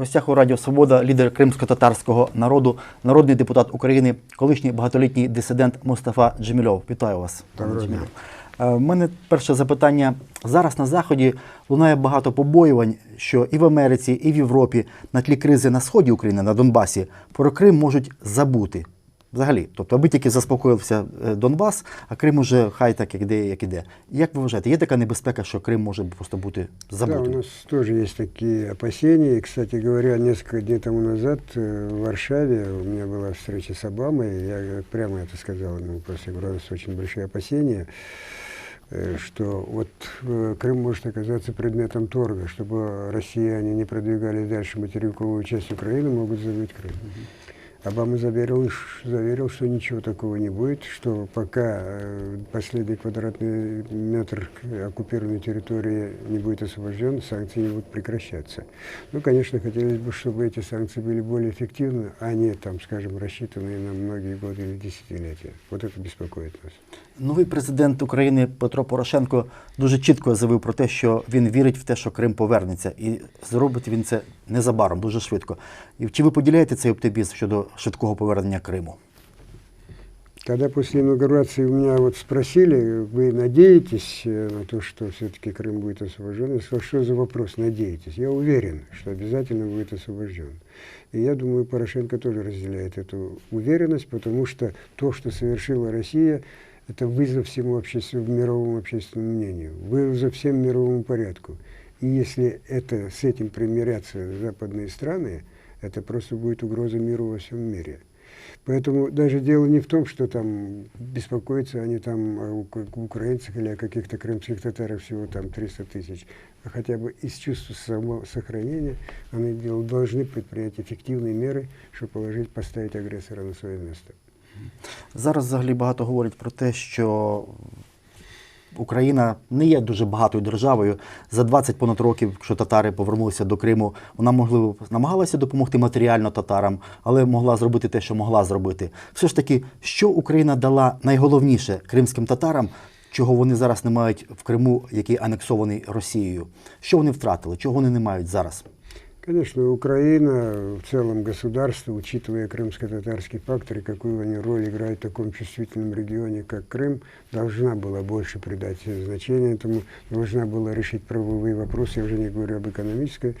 гостях у Радіо Свобода лідер кримсько-татарського народу, народний депутат України, колишній багатолітній дисидент Мустафа Джемільов. Вітаю вас. Джемільов. Е, У мене перше запитання. Зараз на Заході лунає багато побоювань, що і в Америці, і в Європі на тлі кризи на сході України, на Донбасі, про Крим можуть забути. Взагалі, тобто, аби тільки заспокоївся е, Донбас, а Крим уже хай так як іде, як іде. Як ви вважаєте, є така небезпека, що Крим може просто бути Да, забутим? у нас тоже есть такие опасения. И, кстати говоря, несколько дней тому назад э, в Варшаве у меня была встреча с Обамой. Я э, прямо это сказал ему, просто я говорю, у нас очень большие опасения, э, что вот э, Крым может оказаться предметом торга, чтобы россияне не продвигались дальше материковую часть Украины, могут забыть Крым. Обама заверил, ш- заверил, что ничего такого не будет, что пока э, последний квадратный метр к- оккупированной территории не будет освобожден, санкции не будут прекращаться. Ну, конечно, хотелось бы, чтобы эти санкции были более эффективны, а не, там, скажем, рассчитанные на многие годы или десятилетия. Вот это беспокоит нас. Новий президент України Петро Порошенко дуже чітко заявив про те, що він вірить в те, що Крим повернеться, і зробить він це незабаром, дуже швидко. І чи ви поділяєте цей оптимізм щодо швидкого повернення Криму? Когда после инаугурации у меня вот спросили, вы надеетесь э, на то, что все-таки Крым будет освобожден? Я сказал, что за вопрос надеетесь? Я уверен, что обязательно будет освобожден. И я думаю, Порошенко тоже разделяет эту уверенность, потому что то, что совершила Россия, это вызов всему обществу, мировому общественному мнению, вызов всем мировому порядку. И если это, с этим примирятся западные страны, это просто будет угроза миру во всем мире. Поэтому даже дело не в том, что там беспокоятся они там о ук- украинцах или о каких-то крымских татарах всего там 300 тысяч, а хотя бы из чувства самосохранения они должны предпринять эффективные меры, чтобы положить, поставить агрессора на свое место. Зараз взагалі багато говорять про те, що Україна не є дуже багатою державою. За 20 понад років, якщо татари повернулися до Криму, вона можливо намагалася допомогти матеріально татарам, але могла зробити те, що могла зробити. Все ж таки, що Україна дала найголовніше кримським татарам, чого вони зараз не мають в Криму, який анексований Росією? Що вони втратили? Чого вони не мають зараз? Конечно, Украина в целом государство, учитывая крымско-татарский фактор и какую они роль играют в таком чувствительном регионе, как Крым, должна была больше придать значение этому, должна была решить правовые вопросы, я уже не говорю об экономической,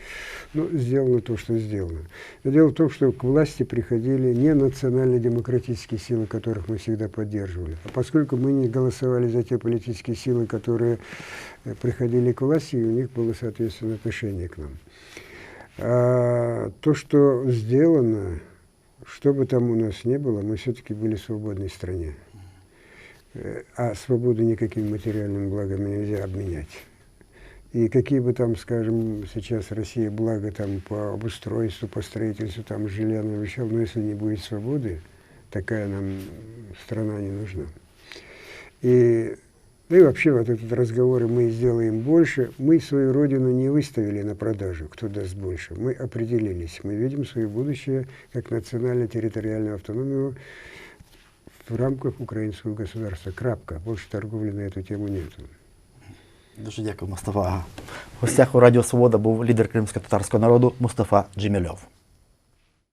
но сделано то, что сделано. Но дело в том, что к власти приходили не национально-демократические силы, которых мы всегда поддерживали, а поскольку мы не голосовали за те политические силы, которые э, приходили к власти, и у них было, соответственно, отношение к нам. А то, что сделано, что бы там у нас не было, мы все-таки были в свободной стране. А свободу никакими материальными благами нельзя обменять. И какие бы там, скажем, сейчас Россия благо там по обустройству, по строительству там жилья она обещала, но если не будет свободы, такая нам страна не нужна. И, да и вообще вот этот разговор, и мы сделаем больше, мы свою родину не выставили на продажу, кто даст больше. Мы определились, мы видим свое будущее как национально-территориальную автономию в рамках украинского государства. Крапка. Больше торговли на эту тему нет. Дуже дякую, Мустафа. В гостях у Радіо Свобода був лідер кримсько-татарського народу Мустафа Джемільов.